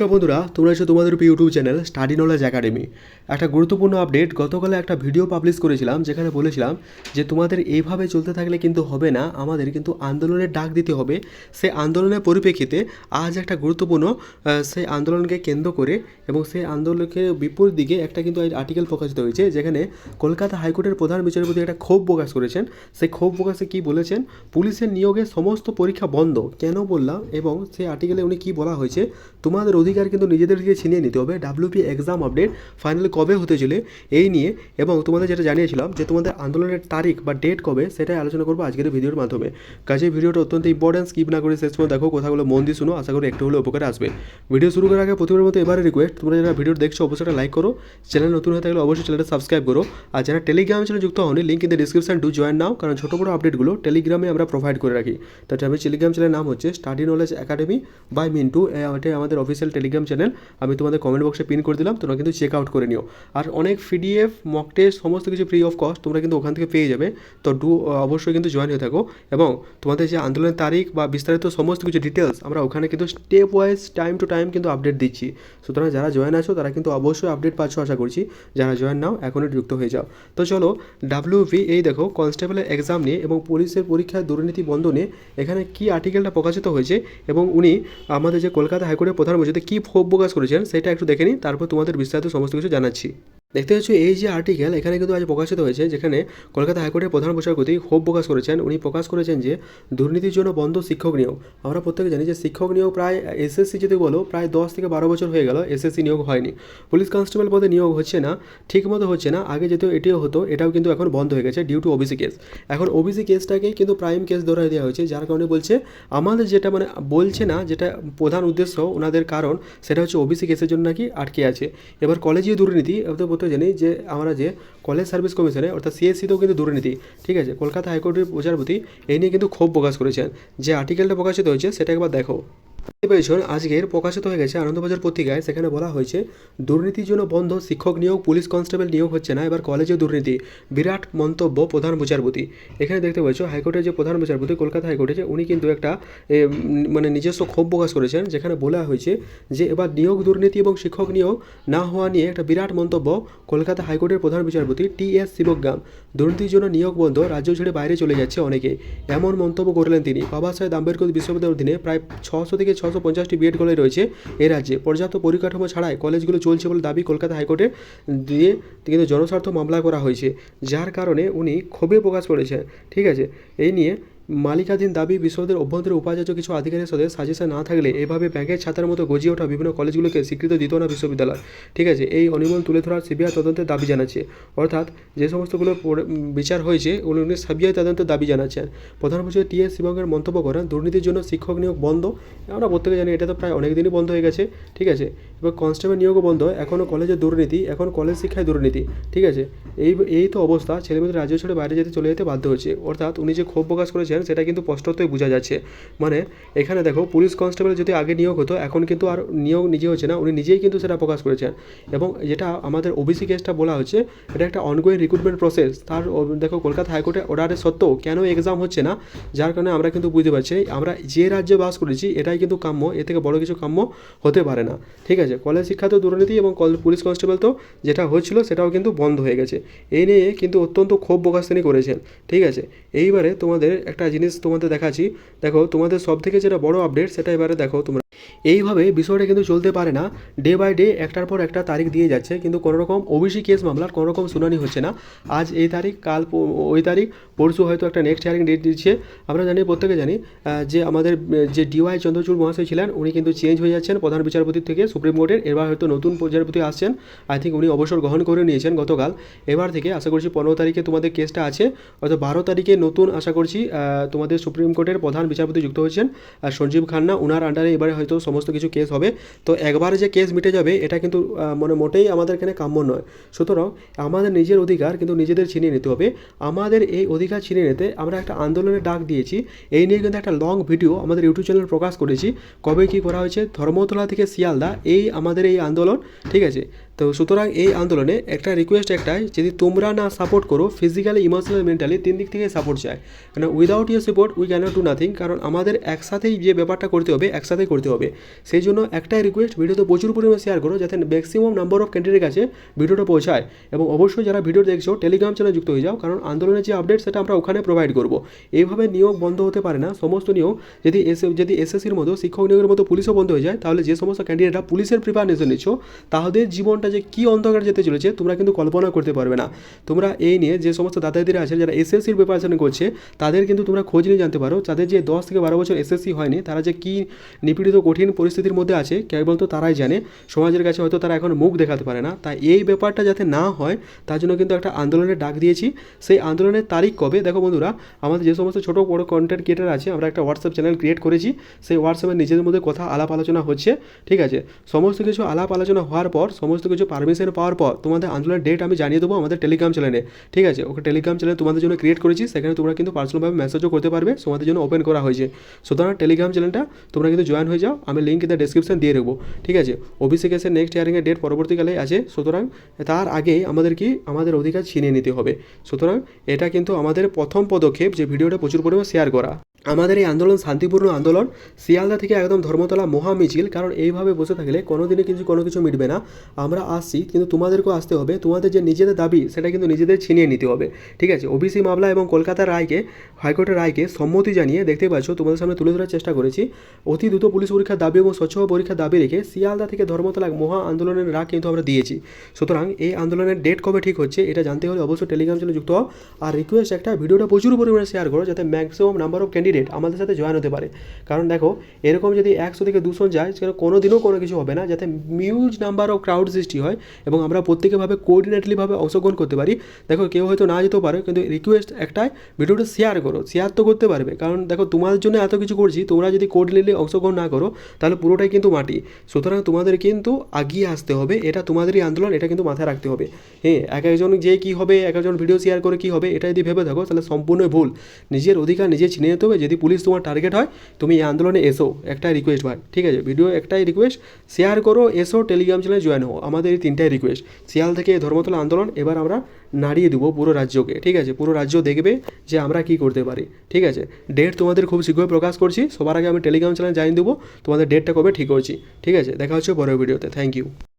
নমস্কার বন্ধুরা, তোমরা এসে তোমাদের YouTube channel study knowledge academy একটা গুরুত্বপূর্ণ আপডেট গতকালে একটা ভিডিও পাবলিশ করেছিলাম, যেখানে বলেছিলাম যে তোমাদের এইভাবে চলতে থাকলে কিন্তু হবে না, আমাদের কিন্তু আন্দোলনের ডাক দিতে হবে। সেই আন্দোলনের পরিপ্রেক্ষিতে আজ একটা গুরুত্বপূর্ণ সেই আন্দোলনকে কেন্দ্র করে এবং সেই আন্দোলনকে বিপরীত দিকে একটা কিন্তু আর্টিকেল প্রকাশিত হয়েছে, যেখানে কলকাতা হাইকোর্টের প্রধান বিচারপতি একটা ক্ষোভ প্রকাশ করেছেন। সেই ক্ষোভ প্রকাশে কী বলেছেন? পুলিশের নিয়োগে সমস্ত পরীক্ষা বন্ধ, কেন বললাম? এবং সেই আর্টিকেলে উনি কী বলা হয়েছে? তোমাদের অধিকার কিন্তু নিজেদেরকে ছিনিয়ে নিতে হবে। ডাব্লিউপি এক্সাম আপডেট ফাইনাল কবে হতে চলে এই নিয়ে এবং তোমাদের যেটা জানিয়েছিলাম যে তোমাদের আন্দোলনের তারিখ বা ডেট কবে সেটাই আলোচনা করব আজকের ভিডিওর মাধ্যমে। কাজে ভিডিওটা অত্যন্ত ইম্পর্টেন্ট স্কিপ না করে শেষ পর্যন্ত দেখো, কথাগুলো মন দিয়ে শুনো, আশা করি একটু হলেও উপকারে আসবে। ভিডিও শুরু করার আগে প্রতিবার মতো এবারে রিকোয়েস্ট তোমরা যারা ভিডিও দেখছ অবশ্যই একটা লাইক করো চ্যানেল নতুন হয়ে থাকলে অবশ্যই চ্যানেলটা সাবস্ক্রাইব করো। আর যারা টেলিগ্রাম চ্যানেল যুক্ত হওনি link in the description do join now কারণ ছোটো বড়ো আপডেটগুলো টেলিগ্রামে আমরা প্রোভাইড করে রাখি। তাতে আমি টেলিগ্রাম চ্যানেলের নাম হচ্ছে study knowledge academy by Mintu এটাই আমাদের অফিসিয়াল টেলিগ্রাম চ্যানেল আমি তোমাদের কমেন্ট বক্সে পিন করে দিলাম, তোমরা কিন্তু চেক আউট করে নিও। আর অনেক পিডিএফ মক টেস্ট সমস্ত কিছু ফ্রি অফ কস্ট তোমরা কিন্তু ওখান থেকে পেয়ে যাবে। তো ডু অবশ্যই কিন্তু জয়েন হয়ে থাকো। এবং তোমাদের যে আন্দোলনের তারিখ বা বিস্তারিত সমস্ত কিছু ডিটেলস আমরা ওখানে কিন্তু step wise time to time কিন্তু আপডেট দিচ্ছি। সুতরাং যারা জয়েন আছো, তারা কিন্তু অবশ্যই আপডেট পাচ্ছ আশা করছি। যারা জয়েন নাও, এখনই যুক্ত হয়ে যাও। তো চলো ডাব্লিউভি এই দেখো কনস্টেবলের এক্সাম নিয়ে এবং পুলিশের পরীক্ষায় দুর্নীতি বন্ধ নিয়ে এখানে কি আর্টিকেলটা প্রকাশিত হয়েছে এবং উনি আমাদের যে কলকাতা হাইকোর্টের প্রধান কী ক্ষোভ প্রকাশ করেছেন সেটা একটু দেখে নিই তারপর তোমাদের বিস্তারিত সমস্ত কিছু জানাচ্ছি। দেখতে পাচ্ছ, এই যে আর্টিকেল এখানে কিন্তু আজ প্রকাশিত হয়েছে, যেখানে কলকাতা হাইকোর্টের প্রধান বিচারপতি ক্ষোভ প্রকাশ করেছেন। উনি প্রকাশ করেছেন যে, দুর্নীতির জন্য বন্ধ শিক্ষক নিয়োগ। আমরা প্রত্যেকে জানি যে, শিক্ষক নিয়োগ প্রায় এসএসসি যদি বলো, প্রায় দশ থেকে বারো বছর হয়ে গেল এসএসসি নিয়োগ হয়নি। পুলিশ কনস্টেবল পদে নিয়োগ হচ্ছে না ঠিক মতো হচ্ছে না। আগে যেহেতু এটিও হতো, এটাও কিন্তু এখন বন্ধ হয়ে গেছে ডিউ টু ওবিসি কেস এখন ওবিসি কেসটাকেই কিন্তু প্রাইম কেস ধরে দেওয়া হয়েছে, যার কারণে বলছে, আমাদের যেটা মানে বলছে না, যেটা প্রধান উদ্দেশ্য, ওনাদের কারণ, সেটা হচ্ছে ওবিসি কেসের জন্য নাকি আটকে আছে। এবার কলেজীয় দুর্নীতি বলতে জানি যে আমরা যে কলেজ সার্ভিস কমিশনে, অর্থাৎ সিএসসিতেও কিন্তু দুর্নীতি, ঠিক আছে? কলকাতা হাইকোর্টের বিচারপতি এই নিয়ে কিন্তু ক্ষোভ প্রকাশ করেছেন। যে আর্টিকেলটা প্রকাশিত হয়েছে, সেটা একবার দেখো। পেয়েছেন আজকের প্রকাশিত হয়ে গেছে আনন্দবাজার পত্রিকায়। সেখানে বলা হয়েছে, দুর্নীতির জন্য বন্ধ, শিক্ষক নিয়োগ, পুলিশ কনস্টেবল নিয়োগ হচ্ছে না। এবার কলেজে দুর্নীতি, বিরাট মন্তব্য প্রধান বিচারপতি। এখানে দেখতে পাচ্ছ, হাইকোর্টের যে প্রধান বিচারপতি, কলকাতা হাইকোর্টে যে উনি কিন্তু একটা মানে নিজস্ব ক্ষোভ প্রকাশ করেছেন। যেখানে বলা হয়েছে যে, এবার নিয়োগ, দুর্নীতি এবং শিক্ষক নিয়োগ না হওয়া নিয়ে একটা বিরাট মন্তব্য কলকাতা হাইকোর্টের প্রধান বিচারপতি টি এস শিবগ্রাম। দুর্নীতির জন্য নিয়োগ বন্ধ, রাজ্য ছেড়ে বাইরে চলে যাচ্ছে অনেকে। এমন মন্তব্য করলেন তিনি। বাবা সাহেব আম্বেদকর বিশ্ববিদ্যালয়ের অধীনে প্রায় ছশো থেকে ছশো পঞ্চাশটি বিএড কলেজ রয়েছে এ রাজ্যে। পর্যাপ্ত পরিকাঠামো ছাড়াই কলেজগুলো চলছে বলে দাবি কলকাতা হাইকোর্টে দিয়ে কিন্তু জনস্বার্থ মামলা করা হয়েছে, যার কারণে উনি ক্ষোভে প্রকাশ করেছেন। ঠিক আছে, এই নিয়ে মালিকাধীন দাবি, বিশ্ববিদ্যালয়ের অভ্যন্তরে উপাচার্য কিছু আধিকারিক সাথে সাজেশন না থাকলে এভাবে ব্যাংকের ছাতার মতো গজিয়ে ওঠা বিভিন্ন কলেজগুলোকে স্বীকৃতি দিত না বিশ্ববিদ্যালয়। ঠিক আছে, এই অনিয়ম তুলে ধরার সিবিআই তদন্তের দাবি জানাচ্ছে। অর্থাৎ যে সমস্তগুলো বিচার হয়েছে উনি সিবিআই তদন্তের দাবি জানাচ্ছেন। প্রধান বিচারপতি টি এস শিবঙ্গের মন্তব্য করেন, দুর্নীতির জন্য শিক্ষক নিয়োগ বন্ধ। আমরা প্রত্যেকে জানি এটা তো প্রায় অনেক দিনই বন্ধ হয়ে গেছে। ঠিক আছে, এবার কনস্টেবল নিয়োগও বন্ধ এখনও কলেজে দুর্নীতি, এখন কলেজ শিক্ষায় দুর্নীতি। ঠিক আছে, এই এই তো অবস্থা, ছেলেমেয়েদের রাজ্য ছেড়ে বাইরে যেতে চলে যেতে বাধ্য হচ্ছে। অর্থাৎ উনি যে ক্ষোভ প্রকাশ করেছেন সেটা কিন্তু স্পষ্টতই বোঝা যাচ্ছে। মানে এখানে দেখো পুলিশ কনস্টেবল যদি আগে নিয়োগ হতো, এখন কিন্তু আর নিয়োগ নিজে হচ্ছে না, উনি নিজেই কিন্তু সেটা প্রকাশ করেছেন। এবং যেটা আমাদের ওবিসি কেসটা বলা হচ্ছে, এটা একটা অনগোয়িং রিক্রুটমেন্ট প্রসেস তার দেখো, কলকাতা হাইকোর্টের অর্ডারের সত্ত্বেও কেন এক্সাম হচ্ছে না, যার কারণে আমরা কিন্তু বুঝতে পারছি, আমরা যে রাজ্যে বাস করেছি, এটাই কিন্তু কাম্য এ থেকে বড় কিছু কাম্য হতে পারে না। ঠিক আছে, কলেজ শিক্ষা তো দুর্নীতি এবং পুলিশ কনস্টেবল তো যেটা হচ্ছিল, সেটাও কিন্তু বন্ধ হয়ে গেছে। এই নিয়ে কিন্তু অত্যন্ত ক্ষোভ প্রকাশ তিনি করেছেন। ঠিক আছে, এইবারে তোমাদের একটা জিনিস তোমাদের দেখাচ্ছি। দেখো, তোমাদের সব থেকে যেটা বড় আপডেট সেটা এবারে দেখো তোমরা। এইভাবে বিষয়টা কিন্তু চলতে পারে না। ডে বাই ডে একটার পর একটা তারিখ দিয়ে যাচ্ছে। কিন্তু কোনো রকম ওবিসি কেস মামলার কোনো রকম শুনানি হচ্ছে না। আজ এই তারিখ, কাল ওই তারিখ, পরশু হয়তো একটা নেক্সট হিয়ারিং ডেট দিচ্ছে। আমরা জানি, প্রত্যেকে জানি যে আমাদের, যে ডিওয়াই চন্দ্রচূড় মহাশয় ছিলেন, উনি কিন্তু চেঞ্জ হয়ে যাচ্ছেন প্রধান বিচারপতির থেকে সুপ্রিম কোর্টের এবার হয়তো নতুন বিচারপতি আসছেন। আই থিঙ্ক উনি অবসর গ্রহণ করে নিয়েছেন গতকাল। এবার থেকে আশা করছি পনেরো তারিখে তোমাদের কেসটা আছে। হয়তো বারো তারিখে নতুন, আশা করছি তোমাদের সুপ্রিম কোর্টের প্রধান বিচারপতি যুক্ত হয়েছেন সঞ্জীব খান্না। ওনার আন্ডারে এবারে হয়তো সমস্ত কিছু কেস হবে। তো একবারে যে কেস মিটে যাবে, এটা কিন্তু মানে মোটেই আমাদের এখানে কাম্য নয়। সুতরাং আমাদের নিজের অধিকার কিন্তু নিজেদের ছিনিয়ে নিতে হবে। আমাদের এই অধিকার ছিনিয়ে নিতে আমরা একটা আন্দোলনের ডাক দিয়েছি। এই নিয়ে কিন্তু একটা লং ভিডিও আমাদের ইউটিউব চ্যানেল প্রকাশ করেছি। কবে কী করা হয়েছে? ধর্মতলা থেকে শিয়ালদা। এই আমাদের এই আন্দোলন, ঠিক আছে? তো সুতরাং এই আন্দোলনে একটা রিকোয়েস্ট একটাই, যদি তোমরা না সাপোর্ট করো ফিজিক্যালি ইমোশনাল মেন্টালি তিন দিক থেকে সাপোর্ট চায় কারণ without your support we cannot do nothing কারণ আমাদের একসাথেই যে ব্যাপারটা করতে হবে, একসাথেই করতে হবে। সেই জন্য একটাই রিকোয়েস্ট ভিডিওতে প্রচুর পরিমাণে শেয়ার করো, যাতে ম্যাক্সিমাম নাম্বার অফ ক্যান্ডিডেটের কাছে ভিডিওটা পৌঁছায়। এবং অবশ্যই যারা ভিডিও দেখছ টেলিগ্রাম চ্যানেল যুক্ত হয়ে যাও, কারণ আন্দোলনের যে আপডেট সেটা আমরা ওখানে প্রোভাইড করব। এইভাবে নিয়োগ বন্ধ হতে পারে না। সমস্ত নিয়োগ, যদি এস যদি এসএসসির মতো, শিক্ষক নিয়োগের মতো পুলিশও বন্ধ হয়ে যায়, তাহলে যে সমস্ত ক্যান্ডিডেটরা পুলিশের প্রিপারেশন নিচ্ছ, তাদের জীবনটা যে কী অন্ধকার যেতে চলেছে, তোমরা কিন্তু কল্পনা করতে পারবে না। তোমরা এই নিয়ে যে সমস্ত দাদাদিরা আছে যারা এসএসসির প্রিপারেশন করছে, তাদের কিন্তু তোমরা খোঁজ নিয়ে জানতে পারো, তাদের যে দশ থেকে বারো বছর এসএসসি হয়নি, তারা যে কী নিপীড়িত, কঠিন পরিস্থিতির মধ্যে আছে কেবল তো তারাই জানে। সমাজের কাছে হয়তো তারা এখন মুখ দেখাতে পারে না। তাই এই ব্যাপারটা যাতে না হয়, তার জন্য কিন্তু একটা আন্দোলনের ডাক দিয়েছি। সেই আন্দোলনের তারিখ কবে? দেখো বন্ধুরা, আমাদের যে সমস্ত ছোটো বড়ো কন্টেন্ট ক্রিয়েটার আছে, আমরা একটা হোয়াটসঅ্যাপ চ্যানেল ক্রিয়েট করেছি। সেই হোয়াটসঅ্যাপে নিজেদের মধ্যে কথা আলাপ আলোচনা হচ্ছে, ঠিক আছে? সমস্ত কিছু আলাপ আলোচনা হওয়ার পর, সমস্ত কিছু পারমিশন পাওয়ার পর তোমাদের আন্দোলনের ডেট আমি জানিয়ে দেবো আমাদের টেলিগ্রাম চ্যানেলে ঠিক আছে? ওকে টেলিগ্রাম চ্যানেল তোমাদের জন্য ক্রিয়েট করেছি, সেখানে তোমরা কিন্তু পার্সোনালভাবে মেসেজও করতে পারবে, তোমাদের জন্য ওপেন করা হয়েছে। সুতরাং টেলিগ্রাম চ্যানেলটা তোমরা কিন্তু জয়েন হয়ে যাও, আমি লিঙ্ক ইন ডেসক্রিপশন দিয়ে রাখব ঠিক আছে? ওবিসি কেসের নেক্সট হিয়ারিংয়ের ডেট পরবর্তীকালে আছে। সুতরাং, তার আগে আমাদের কি? আমাদের অধিকার ছিনিয়ে নিতে হবে। সুতরাং, এটা কিন্তু আমাদের প্রথম পদক্ষেপ যে ভিডিওটা প্রচুর পরিমাণে শেয়ার করা। আমাদের এই আন্দোলন, শান্তিপূর্ণ আন্দোলন, শিয়ালদা থেকে একদম ধর্মতলা মহা মিছিল, কারণ এইভাবে বসে থাকলে কোনো দিনে কিছু কোনো কিছু মিটবে না। আমরা আসছি, কিন্তু তোমাদেরকেও আসতে হবে। তোমাদের যে নিজেদের দাবি, সেটা কিন্তু নিজেদের ছিনিয়ে নিতে হবে। ঠিক আছে? ওবিসি মামলা এবং কলকাতার রায়কে, হাইকোর্টের রায়কে সম্মতি জানিয়ে দেখতে পাচ্ছ, তোমাদের সামনে তুলে ধরার চেষ্টা করেছি। অতি দ্রুত পুলিশ পরীক্ষার দাবি এবং স্বচ্ছ পরীক্ষার দাবি রেখে শিয়ালদা থেকে ধর্মতলা মহা আন্দোলনের রাগ কিন্তু আমরা দিয়েছি। সুতরাং এই আন্দোলনের ডেট কবে ঠিক হচ্ছে, এটা জানতে হলে অবশ্যই টেলিগ্রাম চ্যানেলে যুক্ত হও। আর রিকোয়েস্ট একটা, ভিডিওটা প্রচুর পরিমাণে শেয়ার করো, যাতে ম্যাক্সিমাম নাম্বার অফ ক্যান্ডিডেট আমাদের সাথে জয়েন হতে পারে। কারণ দেখো, এরকম যদি একশো থেকে দুশো যায়, সেখানে কোনো দিনও কোনো কিছু হবে না, যাতে মিউজ নাম্বার অফ ক্রাউড সৃষ্টি হয় এবং আমরা প্রত্যেকেভাবে কোঅর্ডিনেটলিভাবে অংশগ্রহণ করতে পারি। দেখো, কেউ হয়তো না যেতেও পারে, কিন্তু রিকোয়েস্ট একটাই ভিডিওটা শেয়ার করো। শেয়ার তো করতে পারবে। কারণ দেখো, তোমাদের জন্য এত কিছু করছি, তোমরা যদি কোঅর্ডিনেটলি অংশগ্রহণ না করো, তাহলে পুরোটাই কিন্তু মাটি। সুতরাং তোমাদের কিন্তু আগিয়ে আসতে হবে, এটা তোমাদেরই আন্দোলন, এটা কিন্তু মাথায় রাখতে হবে। হ্যাঁ এক একজন যে কী হবে, এক একজন ভিডিও শেয়ার করে কী হবে, এটা যদি ভেবে থাকো, তাহলে সম্পূর্ণ ভুল। নিজের অধিকার নিজে ছিনে নিতে হবে যদি পুলিশ তোমার টার্গেট হয়, তুমি এই আন্দোলনে এসো। একটাই রিকোয়েস্ট ভাই, ঠিক আছে? ভিডিও একটাই রিকোয়েস্ট শেয়ার করো, এসো টেলিগ্রাম চ্যানেলে জয়েন হও। আমাদের এই তিনটাই রিকোয়েস্ট শিয়াল থেকে ধর্মতলা আন্দোলন, এবার আমরা নাড়িয়ে দেবো পুরো রাজ্যকে, ঠিক আছে? পুরো রাজ্য দেখবে যে আমরা কী করতে পারি, ঠিক আছে? ডেট তোমাদের খুব শীঘ্রই প্রকাশ করছি। সবার আগে আমি টেলিগ্রাম চ্যানেল জানিয়ে দেবো। তোমাদের ডেটটা কবে ঠিক করছি, ঠিক আছে? দেখা হচ্ছে পরের ভিডিওতে থ্যাংক ইউ